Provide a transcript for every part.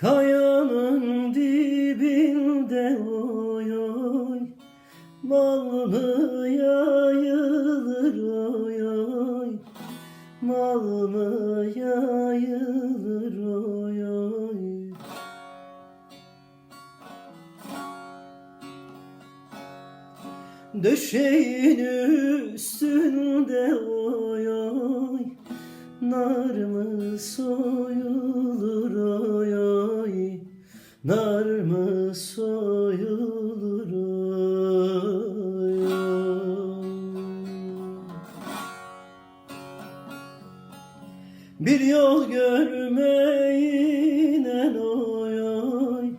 Kayanın dibinde oy oy Mal mı yayılır oy oy. Mal mı yayılır oy oy. Döşeğin üstünde oy oy Nar mı soyulur oy oy Nar mı soyulur oy oy Bir yol görmeyinen oy oy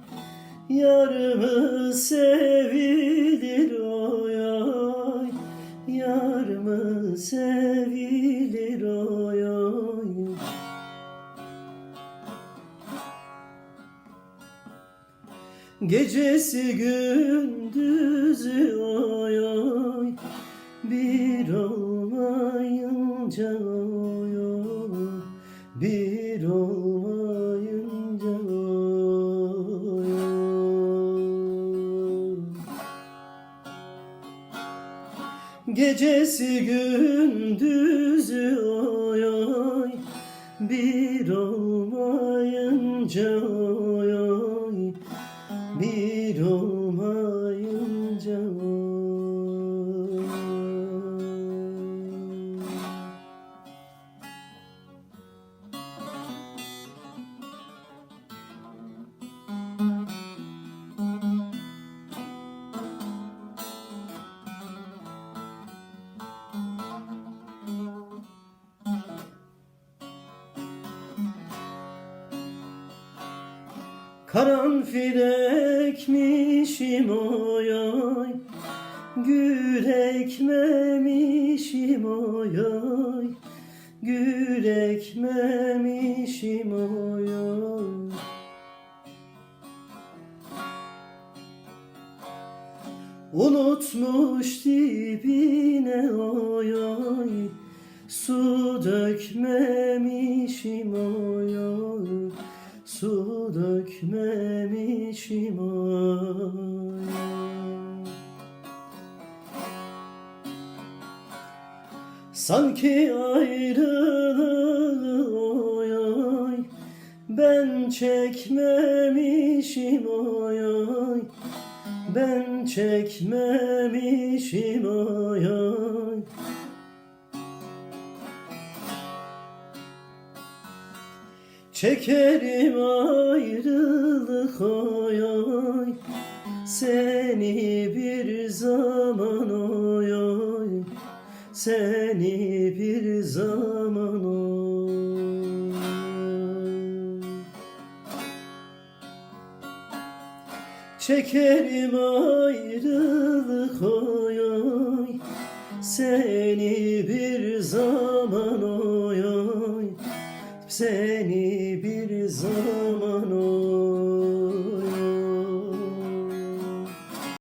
Yar mı sevilir oy oy? Yar mı sevilir Gecesi gündüzü oy oy Bir olmayınca oy oy Bir olmayınca oy oy. Gecesi gündüzü oy oy Bir olmayınca oy Karanfil ekmişim oy oy. Gül ekmemişim oy oy. Gül ekmemişim oy oy. Unutmuş dibine oy oy. Su dökmemişim oy oy Su dökmemişim oy Sanki ayrılığı oy oy Ben çekmemişim oy oy Ben çekmemişim oy oy Çekerim ayrılık oy oy. Seni bir zaman oy oy. Seni bir zaman oy. Çekerim ayrılık oy oy. Seni bir zaman oy seni bir zaman olur.